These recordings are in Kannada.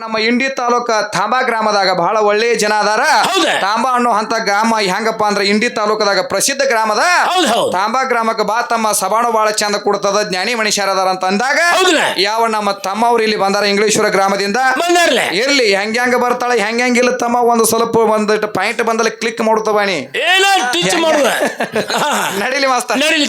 ನಮ್ಮ ಇಂಡಿ ತಾಲೂಕ ತಾಂಬಾ ಗ್ರಾಮದಾಗ ಬಹಳ ಒಳ್ಳೆಯ ಜನ ಅದಾರ. ತಾಂಬಾ ಅನ್ನೋ ಅಂತ ಗ್ರಾಮ ಹೆಂಗಪ್ಪ ಅಂದ್ರ ಇಂಡಿ ತಾಲೂಕದಾಗ ಪ್ರಸಿದ್ಧ ಗ್ರಾಮದ ತಾಂಬಾ ಗ್ರಾಮಕ್ಕೆ ಬಾ ತಮ್ಮ ಸಬಾಣ ಬಹಳ ಚಂದ ಕೊಡ್ತದ ಜ್ಞಾನಿ ಮನುಷ್ಯರ ಅದಾರ ಅಂತ ಅಂದಾಗ? ಯಾವ ನಮ್ಮ ತಮ್ಮ ಅವ್ರು ಇಲ್ಲಿ ಬಂದಾರ ಇಂಗ್ಲೇಶ್ವರ ಗ್ರಾಮದಿಂದ ಇರ್ಲಿ ಹೆಂಗ ಹೆಂಗ ಬರ್ತಾಳೆ ಹೆಂಗ ಹೆಂಗಿಲ್ಲ ತಮ್ಮ ಒಂದು ಸ್ವಲ್ಪ ಒಂದಿಟ್ಟು ಪಾಯಿಂಟ್ ಬಂದಲ್ಲಿ ಕ್ಲಿಕ್ ಮಾಡ್ತವಾಣಿ ನಡೀಲಿ ಮಾಸ್ತ. ನಡೀಲಿ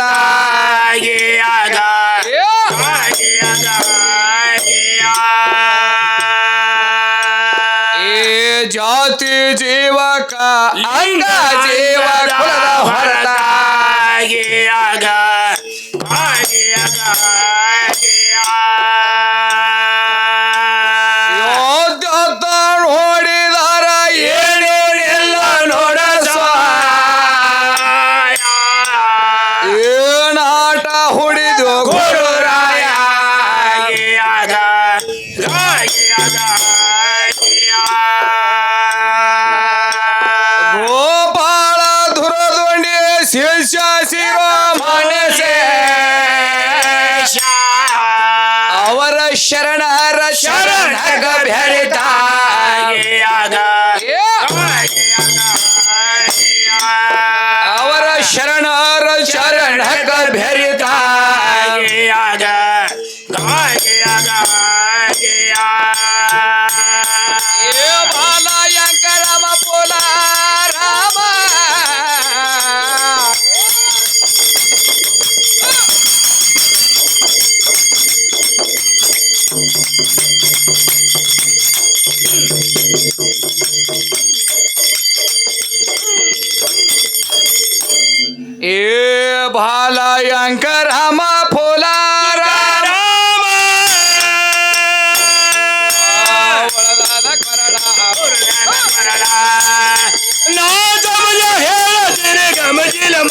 ಜಾತಿ ಜೀವಕ ಅಂಗ ಜೀವ ಕುಲದ ಆಗ ಯೋದ್ಧ is just heroes. ಗಮಜಿಲ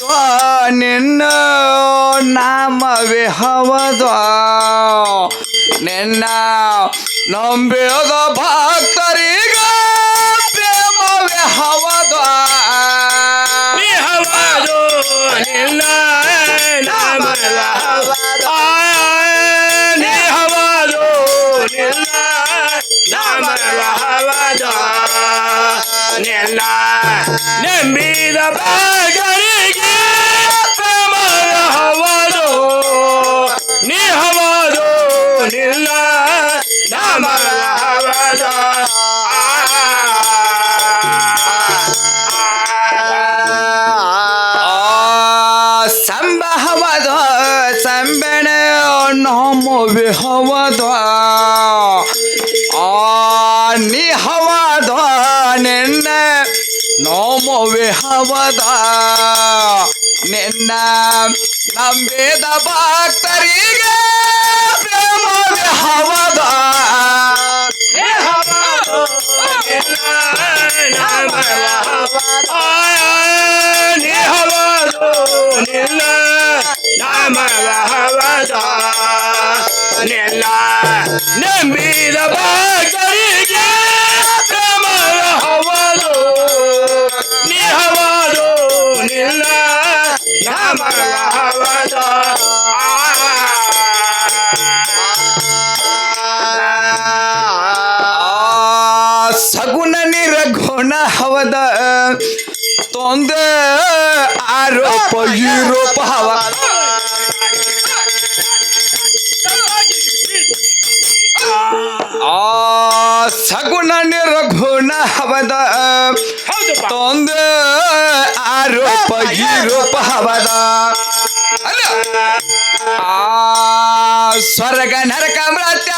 ಹವದ ನಿನ್ನ ನಾಮವೇ ಹವದ. ನಿನ್ನ ನಂಬಿದ ಭಕ್ತರಿಗ ಪ್ರೇಮವೇ ಹವದ. ನೀ ಹವಾದು, ನಿನ್ನ ನಾಮದ ಹವಾದು. ನಿನ್ನ ನಂಬಿದ ಬಾಗರಿಗೆ ನೋಮವೇ ಹವದ ನಿನ್ನ ನಂಬಿದ ಭಕ್ತರಿಗೆ ಪ್ರೇಮವೇ ಹವದ ನಂಬಿದ ಭಕ್ತರಿಗೆ ಹವದ ತೊಂದ ಆರೋಪ ಯುರೋಪ ಹವ. ಆ ಸಗುಣ ನಿರಘುಣ ಹವದ ತೊಂದ ಆರೋಪ ಯುರೋಪ ಹವದ. ಅಲ್ಲ. ಆ ಸ್ವರ್ಗ ನರಕ ಮೃತ್ಯ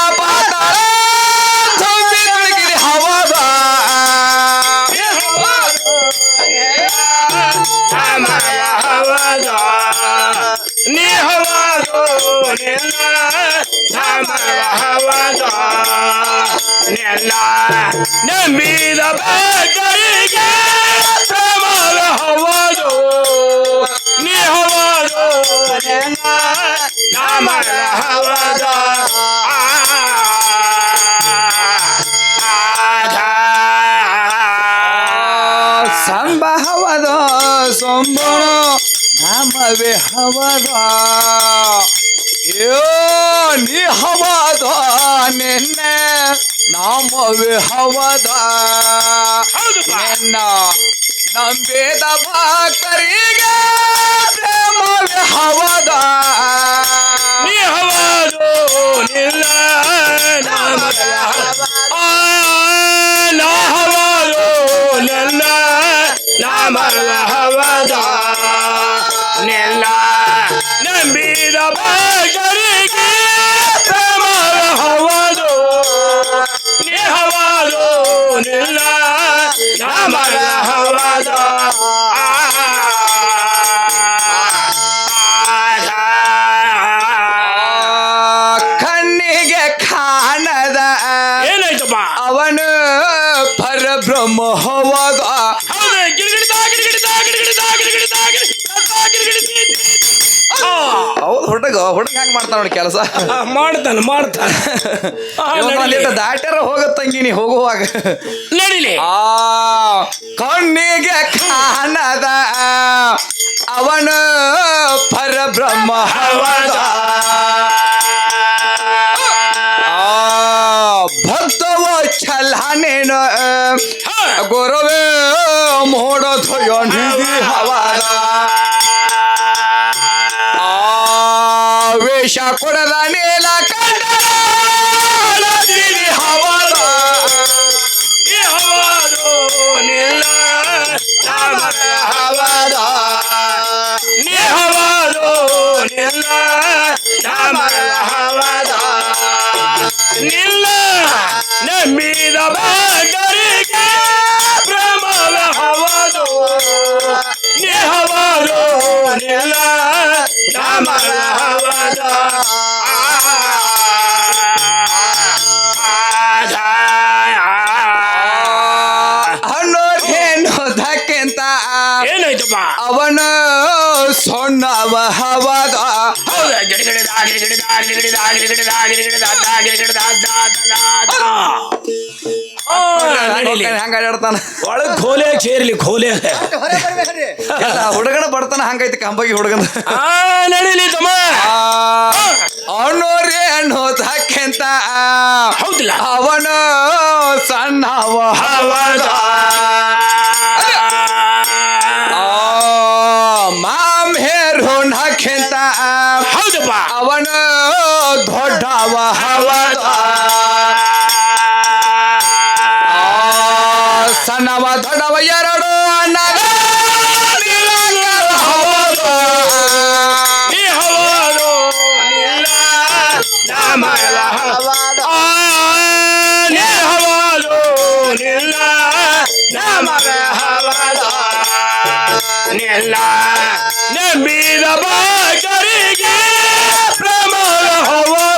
ನೆಲ್ಲ ನಂಬಿದ ಬೇಕರಿಗೆ ಪ್ರಮಲ ಹವಾದು ನೀ ಹವಾದು ನೆಲ್ಲ ಧಾಮರ ಹವಾದ ಸಂಭವದ ಸಂಬಳ ನಾಮವೇ ಹವದ ಯೋ, ನೀ ಹವದ ನಿನ್ನ. ನಾಮವೇ ಹವದ ನಿನ್ನ ನಂಬಿದ ಭಕ್ತರಿಗೆ ಪ್ರೇಮವೇ ಹವದ ನೀ ಹವಾದು ನಿಲ್ಲ ನಾಮರ ಆ ನಾ ಹವಾದು ನನ್ನ ಹುಡುಗ ಹೆಂಗ್ ಮಾಡ್ತಾನ ನೋಡಿ ಕೆಲಸ? ಮಾಡ್ತಾನೆ ಮಾಡ್ತಾನೆ. ಆ, ನಡೀಲಿ. ದಾಟ್ಯಾರ ಹೋಗತ್ತಂಗಿ ನೀ ಹೋಗುವಾಗ. ನಡಿಲಿ. ಆ ಕಣ್ಣಿಗೆ ಕಾಣದ. ಅವನು ಪರಬ್ರಹ್ಮ ಹವದ ಆ ಭಕ್ತವ ಛಲಾನೇನ. ಗುರುವೇ ಮೋಡ ನಿಧಿ ಹವಾದ ವೇಷ ಕೊಡದ ನೇಲ ಕಂಡ ನಡೀಲಿ ಹಂಗ ಆಡಾಡ್ತಾನ. ಒಳಗ್ ಖೋಲೆ ಸೇರ್ಲಿ ಖೋಲೆ ಹುಡುಗನ ಬರ್ತಾನ ಹಂಗೈತಿ ಕಂಬಗಿ ಹುಡುಗನ. ಆ ನಡೀಲಿ ತಮ್ಮ. ಹಣ್ಣೋರೇನು ಧಕ್ಕೆಂತ ಹೌದಿಲ್ಲ. ಅವನು ಸಣ್ಣ ಹವಾದ. ದೊಡ್ಡವ ಹವದ ಆ, ಸಣ್ಣವ ದೊಡ್ಡವ ಎರಡು ನಿಲ್ಲ. ನಂಬಿದ ಭಕ್ತರಿಗೆ ಪ್ರಮಲ ಹವಾದು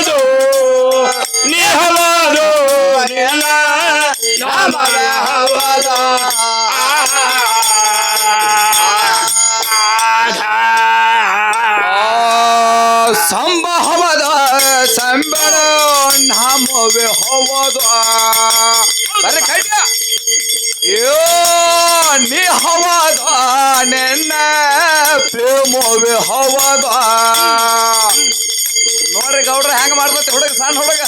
ನಾಮವೇ ಹೋಗೋದು ಬರ್ರಿ ಕಡ್ಯ ಯೋ ನೀ ಹವದ ನೆನ್ನ ಪ್ರೇಮವೇ ಹವದ ನೋಡ್ರಿ ಗೌಡ್ರ ಹೆಂಗ ಮಾಡ್ತೈತಿ ಹುಡುಗ ಸಣ್ಣ ಹುಡುಗ?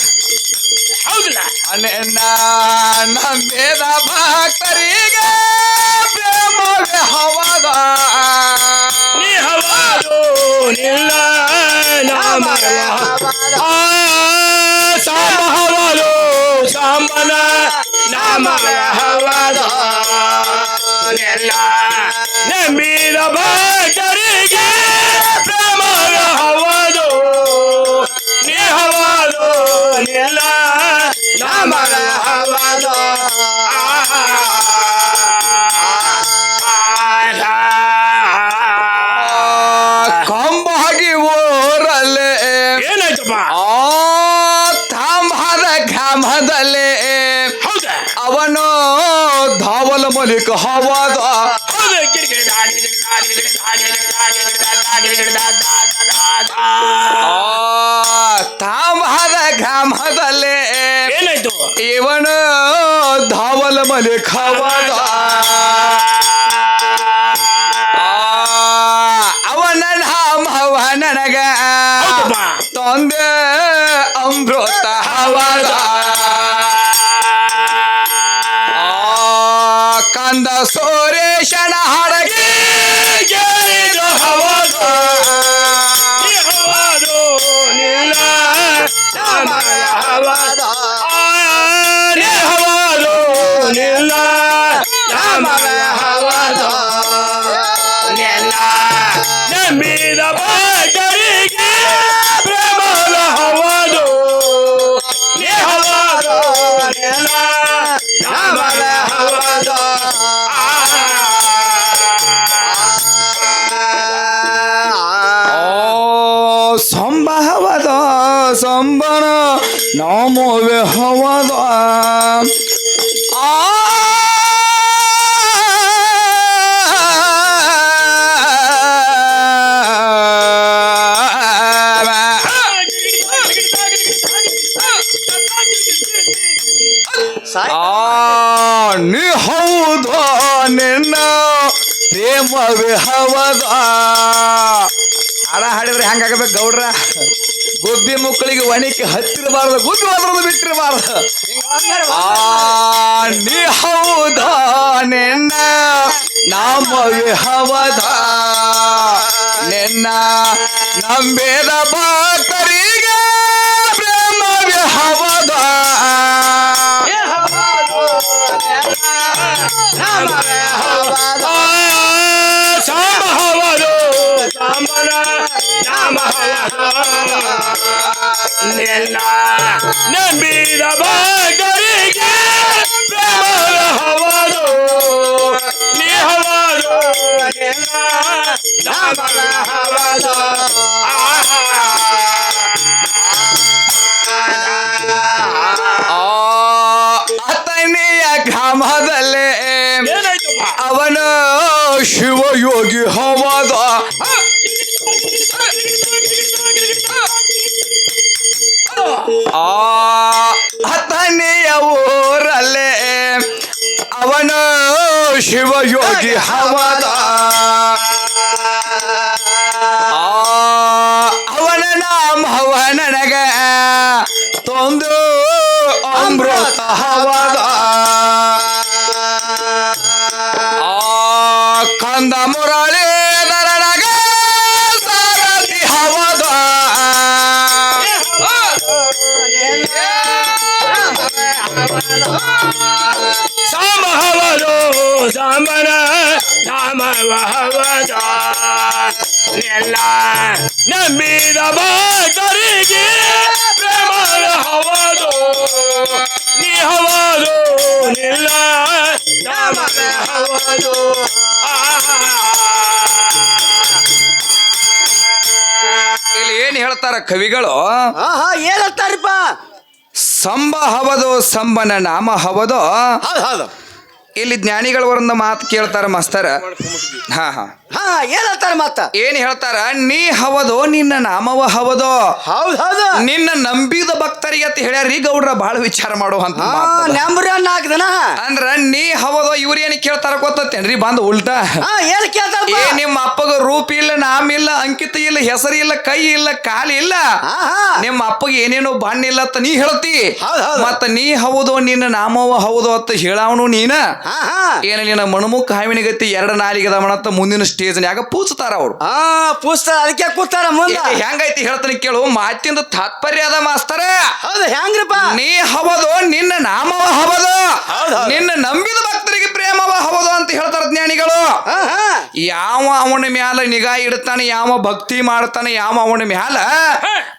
ಹೌದಿಲ್ಲ. ನೆನ್ನ ನಂಬಿದ ಭಕ್ತರಿಗೆ ಪ್ರೇಮವೇ ಹವಾದ ನೀ ಹವಾದು ನಿಲ್ಲ ನಾಮ ಆ ಸಾಮ ಹವಾದು ಸಾಂಬನ ನಾಮ ಹವಾದ ನಿಲ್ಲ ನಂಬಿದ ಭಕ್ತರಿಗೆ ದಾ. ಆ ತಾಂಬಾದ ಘಾಮದಲ್ಲಿ ಏನಾಯ್ತು ಇವನು ಧಾವಲ ಮಲಿಕ ಹವದ ಆ, ಅವನ ನಾಮವ ನನಗ ಹೌದಪ್ಪ. ತಂದೆ ಅಮೃತ ಹವದ ನಾಮದ ಸೋರೇಶನ ನಿಲ್ಲ ನಂಬಿದ ಭಕ್ತರಿಗೆ ನಮೋವೆ ಹವದ ಆ ನೀ ಹೌದ ನಿನ್ನ ಪ್ರೇಮವೇ ಹವದ ಹಾಡ ಹಾಡಿದ್ರೆ ಹೆಂಗಾಗಬೇಕು ಗೌಡ್ರ? ಗುಬ್ಬಿ ಮಕ್ಕಳಿಗೆ ಒಣಕ್ಕೆ ಹತ್ತಿರಬಾರದು ಗುಬ್ಬಿ ಅದರಲ್ಲಿ ಬಿಟ್ಟಿರಬಾರದು. ಆ ನೀ ಹೌದ ನಿನ್ನ ನಾಮವೇ ಹವದ ನಿನ್ನ ನಂಬೇದ ಬಾತರಿಗೆ ಪ್ರೇಮ ಹವದ ಸಾಮ ಹವದು ಸಾಂಬನ ನಾಮ ನಿಲ್ಲ ನಂಬಿದ ಭಕ್ತರಿಗೆ ಪ್ರೇಮದ ಹವದು ನೀ ಹವದು ನಿಲ್ಲ ನಾಮದ ಹವದು ಶಿವಯೋಗಿ ಹವದ ಅವನ ನಾಮ ಹವನಗ ತೊಂದು ಅಮೃತ ಹವದ ಕಂದ ಮುರಳಿ ದರನಗ ಸಾರಥಿ ಹವದ ಸಾಮ ಹವದು ಸಾಂಬನ ನಾಮ ಹವದ ಎಲ್ಲ ನಂಬಿದ ಭಕ್ತರಿಗೆ ಪ್ರೇಮ ಹವದು. ನೀ ಹವದು ನಿಲ್ಲ ನಾಮದ ಹವದು. ಇಲ್ಲಿ ಏನ್ ಹೇಳ್ತಾರ ಕವಿಗಳು? ಆಹಾ ಏನಂತಾರಿಪ್ಪ ಸಂಬ ಹವದು ಸಂಬನ ನಾಮ ಹವದು. ಹೌದು ಹೌದು. ಇಲ್ಲಿ ಜ್ಞಾನಿಗಳ ಒಂದು ಮಾತು ಕೇಳ್ತಾರ ಮಾಸ್ತರ. ಹಾ ಹಾ. ಹಾ ಏನ್ ಹೇಳ್ತಾರ ಮತ್ತ ಏನ್ ಹೇಳ್ತಾರ? ನೀ ಹವದೋ ನಿನ್ನ ನಾಮವ ಹವದೋ. ಹೌದ್ ಹೌದು. ನಿನ್ನ ನಂಬಿದ ಭಕ್ತರಿಗೆ ಅಂತ ಹೇಳ್ಯಾರಿ ಗೌಡ್ರ ಬಹಳ ವಿಚಾರ ಮಾಡುವಂತ. ನೆಂಬ್ರ ನಾಲ್ಕು ದಿನ ಅಂದ್ರ ನೀ ಹವದೋ ಇವ್ರ ಏನ್ ಕೇಳ್ತಾರ ಗೊತ್ತೇನ್ರಿ ಬಂದ್ ಉಲ್ಟಾ. ಹಾ ಏನ್ ಕೇಳ್ತಾರ ಏ ನಿಮ್ಮ ಅಪ್ಪಗ ರೂಪ ಇಲ್ಲ ನಾಮ ಇಲ್ಲ ಅಂಕಿತ ಇಲ್ಲ ಹೆಸರು ಇಲ್ಲ ಕೈ ಇಲ್ಲ ಕಾಲು ಇಲ್ಲ. ನಿಮ್ಮ ಅಪ್ಪಗೆ ಏನೇನೋ ಬಣ್ಣ ಇಲ್ಲ ಅಂತ ನೀ ಹೇಳ್ತಿ. ಮತ್ತ ನೀ ಹೌದು ನಿನ್ನ ನಾಮವ ಹೌದು ಅಂತ ಹೇಳವನು ನೀನ. ಹಾ ಹಾ ಏನ ನಿನ್ನ ಮಣಮುಖ ಹಾವಿನ ಗತಿ ಎರಡ ನಾಲಿಗೆ ಮಣತ್ತ ಮುಂದಿನ ಸ್ಟೇಜ್ನ್ಯಾಗ ಪೂಜ್ತಾರ ಅವ್ರು. ಹಾ ಪೂಸ್ತಾರ ಅದಕ್ಕೆ ಕೂತಾರ ಮುಂದೆ. ಏ, ಹೆಂಗೈತಿ ಹೇಳ್ತಾನೆ ಕೇಳು ಮಾತಿಂದ ತಾತ್ಪರ್ಯ ಅದ ಮಾಸ್ತರ. ಹೌದು ಹೆಂಗ್ರಿಪ್ಪ? ನೀ ಹವದು ನಿನ್ನ ನಾಮವ ಹವದು. ಹೌದ್ ಹೌದ್. ನಿನ್ನ ನಂಬಿದ ಭಕ್ತರಿಗೆ ಪ್ರೇಮವ ಹವದು ಅಂತ ಹೇಳ್ತಾರ ಜ್ಞಾನಿಗಳು. ಹಾ ಹಾ. ಯಾವ ಅವನ ಮ್ಯಾಲ ನಿಗಾ ಇಡ್ತಾನೆ ಯಾವ ಭಕ್ತಿ ಮಾಡ್ತಾನೆ ಯಾವ ಅವನ ಮ್ಯಾಲ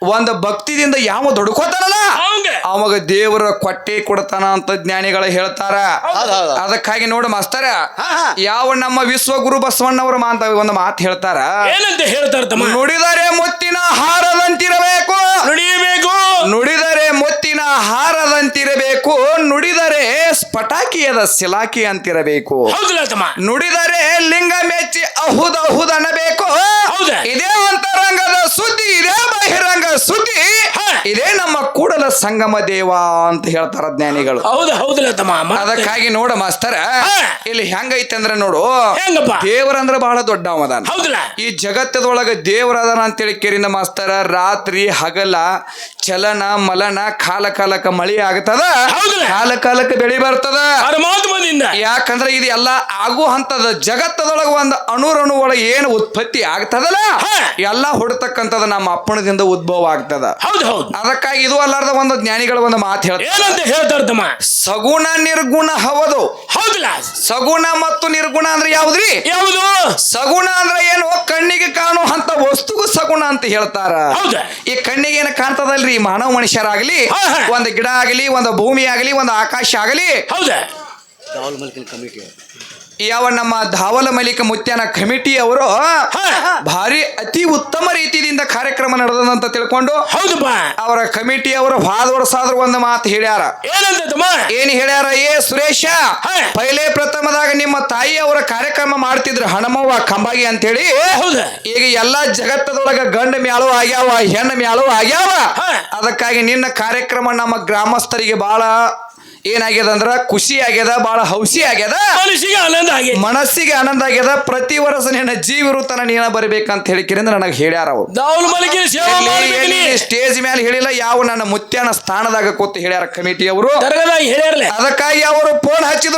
ಒಂದು ಭಕ್ತಿದಿಂದ ಯಾವ ದುಡ್ಕೋತಾನಲ್ಲ? ಅವಂಗ ದೇವರ ಕೊಟ್ಟೆ ಕೊಡ್ತಾನ ಅಂತ ಜ್ಞಾನಿಗಳು ಹೇಳ್ತಾರ. ಅದಕ್ಕಾಗಿ ನೋಡು ಮಾಸ್ತರ. ಯಾವ ನಮ್ಮ ವಿಶ್ವಗುರು ಬಸವಣ್ಣವರು ಮಾತ ಒಂದು ಮಾತು ಹೇಳ್ತಾರ. ಏನಂತ ಹೇಳ್ತಾರ ನುಡಿದರೆ ಮುತ್ತಿನ ಹಾರದಂತಿರಬೇಕು. ನುಡಿಯಬೇಕು. ನುಡಿದರೆ ಮುತ್ತಿನ ಹಾರದಂತಿರಬೇಕು. ನುಡಿದರೆ ಸ್ಫಟಾಕಿಯದ ಸಿಲಾಕಿ ಅಂತಿರಬೇಕು. ನುಡಿದರೆ ಲಿಂಗ ಮೆಚ್ಚಿ ಅಹುದ ಅಹುದನಬೇಕು? ಇದೇ ಅಂತರಂಗದ ಸುದ್ದಿ ಇದೇ ಬಹಿರಂಗ ಸುದ್ದಿ ಹಾ. ಇದೇ ನಮ್ಮ ಕೂಡಲ ಸಂಗಮ ದೇವ ಅಂತ ಹೇಳ್ತಾರ ಜ್ಞಾನಿಗಳು. ಹೌದು ಹೌದಲ್ಲ ತಮ್ಮ ಮತ್ತೆ? ಅದಕ್ಕಾಗಿ ನೋಡ ಮಾಸ್ತರ ಹಾ. ಇಲ್ಲಿ ಹೆಂಗೈತೆ ಅಂದ್ರೆ ನೋಡು ಹೆಂಗಪ್ಪ? ದೇವರಂದ್ರ ಬಹಳ ದೊಡ್ಡವದಾನ ಹೌದಲ್ಲ? ಈ ಜಗತ್ತದೊಳಗ ದೇವರದಾನ ಅಂತೇಳಿ ಕೇರಿನ ಮಾಸ್ತರ ರಾತ್ರಿ ಹಗಲ ಚಲನ ಮಲನ ಕಾಲ ಕಾಲಕ ಮಳಿ ಆಗ್ತದ? ಹೌದಲ್ಲ? ಕಾಲ ಕಾಲಕ್ಕೆ ಬೆಳಿ ಬರ್ತದ? ಪರಮಾತ್ಮದಿಂದ. ಯಾಕಂದ್ರೆ ಇದು ಎಲ್ಲ ಆಗು ಹಂತದ ಜಗತ್ತದೊಳಗ ಒಂದು ಅಣುರಣು ಒಳಗೆ ಏನು ಉತ್ಪತ್ತಿ ಆಗ್ತದಲ್ಲ? ಹಾ. ಎಲ್ಲ ಹುಡ್ತಕ್ಕಂಥದ ನಮ್ಮ ಅಪ್ಪಣದಿಂದ ಉದ್ಭವ ಆಗ್ತದ. ಹೌದು ಹೌದು. ಅದಕ್ಕಾಗಿ ಇದು ಅಲ್ಲಾರ್ದ ಒಂದು ಜ್ಞಾನಿಗಳ ಒಂದು ಮಾತು ಹೇಳ್ತಾರೆ. ಏನಂತ ಹೇಳ್ತಾರ ತಮ್ಮ? ಸಗುಣ ನಿರ್ಗುಣ ಹೌದು. ಹೌದಲ್ಲ ಸಗುಣ ಮತ್ತು ನಿರ್ಗುಣ ಅಂದ್ರೆ ಯಾವ್ದ್ರಿ? ಯಾವುದು? ಸಗುಣ ಅಂದ್ರೆ ಏನು? ಕಣ್ಣಿಗೆ ಕಾಣುವಂತ ವಸ್ತುಗೂ ಸಗುಣ ಅಂತ ಹೇಳ್ತಾರ. ಹೌದಾ? ಈ ಕಣ್ಣಿಗೆ ಏನು ಕಾಣ್ತದಲ್ರಿ? ಮಾನವ ಮನುಷ್ಯರಾಗಲಿ. ಒಂದು ಗಿಡ ಆಗಲಿ ಒಂದು ಭೂಮಿ ಆಗಲಿ ಒಂದು ಆಕಾಶ ಆಗಲಿ. ಹೌದಾ? ಕಮಿಟಿ. ಯಾವ ನಮ್ಮ ಧಾವಲ ಮಲಿಕ ಮುತ್ಯಾನ ಕಮಿಟಿ ಅವರು. ಭಾರಿ ಅತಿ ಉತ್ತಮ ರೀತಿಯಿಂದ ಕಾರ್ಯಕ್ರಮ ನಡೆದಂತ ತಿಳ್ಕೊಂಡು ಹೌದು ಅವರ ಕಮಿಟಿ ಅವರು ಹಾದ ವರ್ಷ ಆದ್ರೂ ಒಂದು ಮಾತು ಹೇಳ್ಯಾರ. ಏನ್ ಹೇಳ್ಯಾರ? ಏ ಸುರೇಶ. ಪೈಲೆ ಪ್ರಥಮದಾಗ ನಿಮ್ಮ ತಾಯಿ ಅವರ ಕಾರ್ಯಕ್ರಮ ಮಾಡ್ತಿದ್ರು ಹಣಮವ್ವ ಕಂಬಾಗಿ ಅಂತೇಳಿ. ಹೌದು. ಈಗ ಎಲ್ಲಾ ಜಗತ್ತದೊಳಗ ಗಂಡ ಮ್ಯಾಳು ಆಗ್ಯಾವ ಹೆಣ್ಣು ಮ್ಯಾಳು ಆಗ್ಯಾವ. ಅದಕ್ಕಾಗಿ ನಿನ್ನ ಕಾರ್ಯಕ್ರಮ ನಮ್ಮ ಗ್ರಾಮಸ್ಥರಿಗೆ ಬಹಳ ಏನಾಗ್ಯದ ಅಂದ್ರ ಖುಷಿ ಆಗ್ಯದ ಬಹಳ ಹೌಸಿ ಆಗ್ಯದ. ಮನಸ್ಸಿಗೆ ಆನಂದ ಆಗಿ. ಮನಸ್ಸಿಗೆ ಆನಂದ ಆಗ್ಯದ ಪ್ರತಿ ವರ್ಷ ನಿನ್ನ ಜೀವಿರುತನ ನೀನ ಬರ್ಬೇಕಂತ ಹೇಳಿಕಿರಿಂದ ನನಗೆ ಹೇಳ್ಯಾರ ಅವ್ರು. ದಾವಲ್ ಮಲಿಕೆ ಸೇವೆ ಮಾಡ್ಬೇಕು ನೀ ಸ್ಟೇಜ್ ಮೇಲೆ ಹೇಳಿಲ್ಲ ಯಾವ ನನ್ನ ಮುತ್ಯಾನ ಸ್ಥಾನದಾಗ ಕೂತು ಹೇಳ್ಯಾರ ಕಮಿಟಿ ಅವರು. ದರ್ಗದಾಗ ಹೇಳ್ಯಾರಲ್ಲ ಅದಕ್ಕಾಗಿ ಅವರು ಫೋನ್ ಹಚ್ಚಿದ್ರು.